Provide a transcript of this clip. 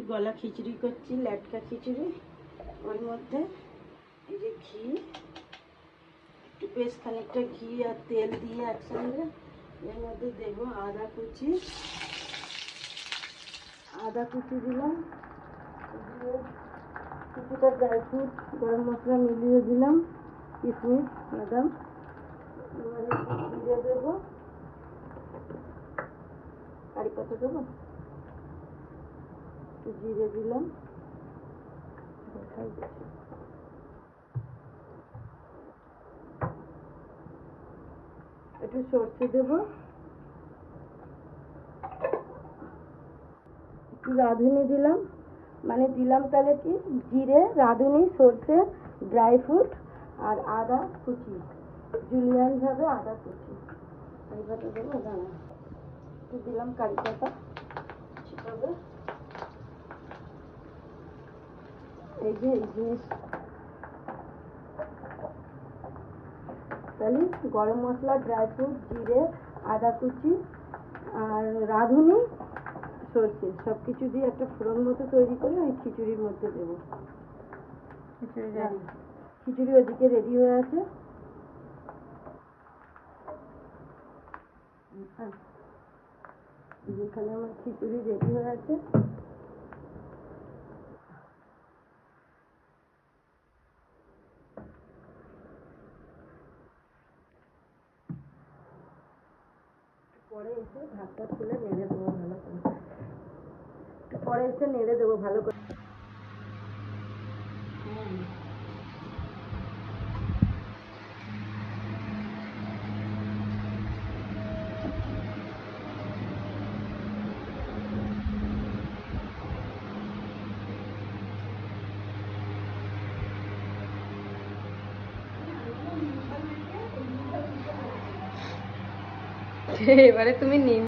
একটু গলা খিচুড়ি করছি, ল্যাটকা খিচুড়ি। ওর মধ্যে এই যে ঘি, একটু বেশ খানিকটা ঘি আর তেল দিয়ে একসঙ্গে। এর মধ্যে দেবো আদা কুচি। আদা কুচি দিলাম, দিয়ে কিছুটা ড্রাই ফ্রুট গরম মশলা মিলিয়ে দিলাম, কিশমিশ, বাদাম। জিরে দেবো। কারি পাতা দেবো? একটু জিরে দিলাম। দেখাই দিচ্ছি। একটু সর্ষে দেবো। একটু রাঁধুনি দিলাম। মানে দিলাম তাহলে কি? জিরে, রাঁধুনি, সর্ষে, ড্রাই ফ্রুট আর আদা কুচি। জুলিয়ান ভাবে আদা কুচি। কারি দেবো দাঁড়া দিলাম কারি পাতা। ছিটাবে এই যে এই জিনিস তাহলে গরম মশলা ড্রাই ফ্রুট জিরে আদা কুচি আর রাঁধুনি সর্ষে সব কিছু দিয়ে একটা ফোড়ন মতো তৈরি করে ওই খিচুড়ির মধ্যে দেবো। খিচুড়ি হ্যাঁ, খিচুড়ি ওদিকে রেডি হয়ে আছে। হ্যাঁ। যেখানে আমার খিচুড়ি রেডি হয়ে আছে। পরে এসে ভাতটা খুলে নেড়ে দেবো ভালো করে। পরে এসে নেড়ে দেবো ভালো করে। এবারে তুমি নিম